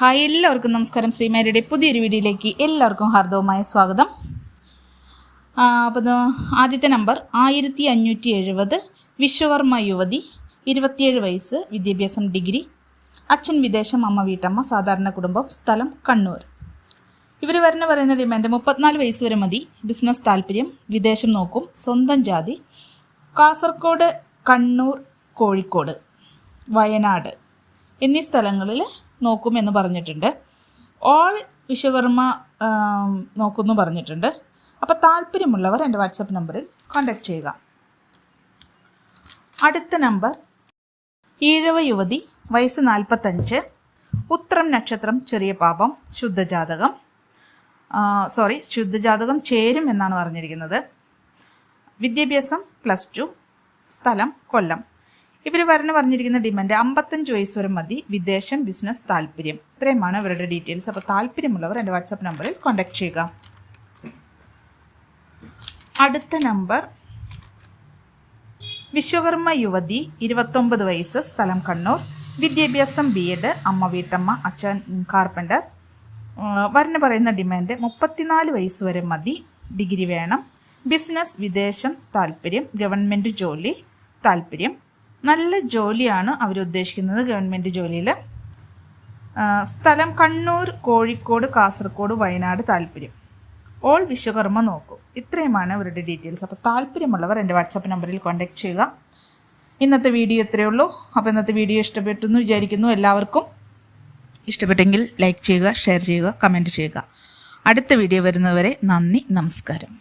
Hi എല്ലാവർക്കും നമസ്കാരം. ശ്രീമാരിയുടെ പുതിയൊരു വീഡിയോയിലേക്ക് എല്ലാവർക്കും ഹാർദവുമായ സ്വാഗതം. അപ്പോൾ ആദ്യത്തെ നമ്പർ ആയിരത്തി അഞ്ഞൂറ്റി എഴുപത് വിശ്വകർമ്മ യുവതി ഇരുപത്തിയേഴ് വയസ്സ് വിദ്യാഭ്യാസം ഡിഗ്രി അച്ഛൻ വിദേശം അമ്മ വീട്ടമ്മ സാധാരണ കുടുംബം സ്ഥലം കണ്ണൂർ. ഇവർ വരുന്ന പറയുന്ന ഡിമാൻഡ് മുപ്പത്തിനാല് വയസ്സ് വരെ മതി. ബിസിനസ് താല്പര്യം വിദേശം നോക്കും സ്വന്തം ജാതി. കാസർഗോഡ് കണ്ണൂർ കോഴിക്കോട് വയനാട് എന്നീ സ്ഥലങ്ങളിൽ നോക്കുമെന്ന് പറഞ്ഞിട്ടുണ്ട്. ഓൾ വിശ്വകർമ്മ നോക്കുമെന്ന് പറഞ്ഞിട്ടുണ്ട്. അപ്പോൾ താല്പര്യമുള്ളവർ എന്റെ വാട്സപ്പ് നമ്പറിൽ കോൺടാക്റ്റ് ചെയ്യുക. അടുത്ത നമ്പർ ഈഴവ യുവതി വയസ്സ് നാൽപ്പത്തഞ്ച് ഉത്രം നക്ഷത്രം ചെറിയ പാപം ശുദ്ധജാതകം. സോറി ശുദ്ധജാതകം ചേരും എന്നാണ് പറഞ്ഞിരിക്കുന്നത്. വിദ്യാഭ്യാസം പ്ലസ് ടു സ്ഥലം കൊല്ലം. ഇവർ വരണ പറഞ്ഞിരിക്കുന്ന ഡിമാൻഡ് അമ്പത്തഞ്ച് വയസ്സ് വരെ മതി. വിദേശം ബിസിനസ് താല്പര്യം. ഇത്രയുമാണ് ഇവരുടെ ഡീറ്റെയിൽസ് അപ്പോൾ താല്പര്യമുള്ളവർ എന്റെ വാട്സാപ്പ് നമ്പറിൽ കോൺടാക്ട് ചെയ്യുക. അടുത്ത നമ്പർ വിശ്വകർമ്മ യുവതി ഇരുപത്തൊമ്പത് വയസ്സ് സ്ഥലം കണ്ണൂർ. വിദ്യാഭ്യാസം ബി എഡ് അമ്മ വീട്ടമ്മ അച്ഛൻ കാർപ്പന്റർ വരണ പറയുന്ന ഡിമാൻഡ് മുപ്പത്തിനാല് വയസ്സ് വരെ മതി. ഡിഗ്രി വേണം. ബിസിനസ് വിദേശം താല്പര്യം. ഗവൺമെന്റ് ജോലി താല്പര്യം. നല്ല ജോലിയാണ് അവർ ഉദ്ദേശിക്കുന്നത് ഗവൺമെന്റ് ജോലിയിൽ സ്ഥലം കണ്ണൂർ കോഴിക്കോട് കാസർഗോഡ് വയനാട് താല്പര്യം. ഓൾ വിശ്വകർമ്മ നോക്കും. ഇത്രയുമാണ് അവരുടെ ഡീറ്റെയിൽസ്. അപ്പോൾ താല്പര്യമുള്ളവർ എന്റെ വാട്സാപ്പ് നമ്പറിൽ കോൺടാക്ട് ചെയ്യുക. ഇന്നത്തെ വീഡിയോ ഇത്രയേ ഉള്ളൂ. അപ്പോൾ ഇന്നത്തെ വീഡിയോ ഇഷ്ടപ്പെട്ടു എന്ന് വിചാരിക്കുന്നു എല്ലാവർക്കും. ഇഷ്ടപ്പെട്ടെങ്കിൽ ലൈക്ക് ചെയ്യുക ഷെയർ ചെയ്യുക കമന്റ് ചെയ്യുക. അടുത്ത വീഡിയോ വരുന്നവരെ നന്ദി നമസ്കാരം.